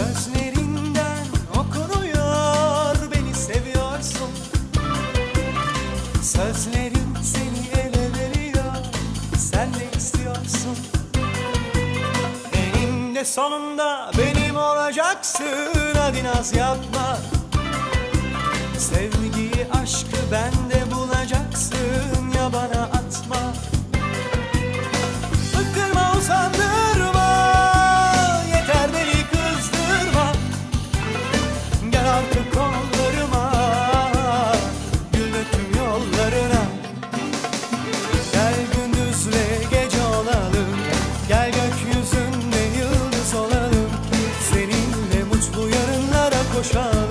Gözlerinden okunuyor beni seviyorsun. Sözlerim seni ele veriyor sen de istiyorsun. Eninde sonunda benim olacaksın hadi naz yapma. Sevgiyi aşkı bende bulacaksın. boşan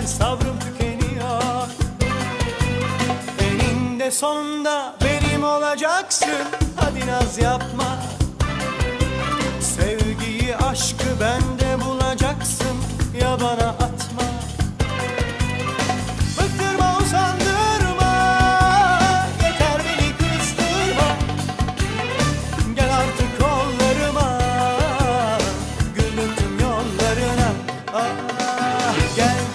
biter sabrım tükeniyor. Eninde sonunda benim olacaksın. Hadi naz yapma. Sevgiyi aşkı bende bulacaksın. Ya bana atma. Bıktırma usandırma. Yeter beni kızdırma. Gel artık kollarıma. Gülüktüm yollarına. Ah, Gel.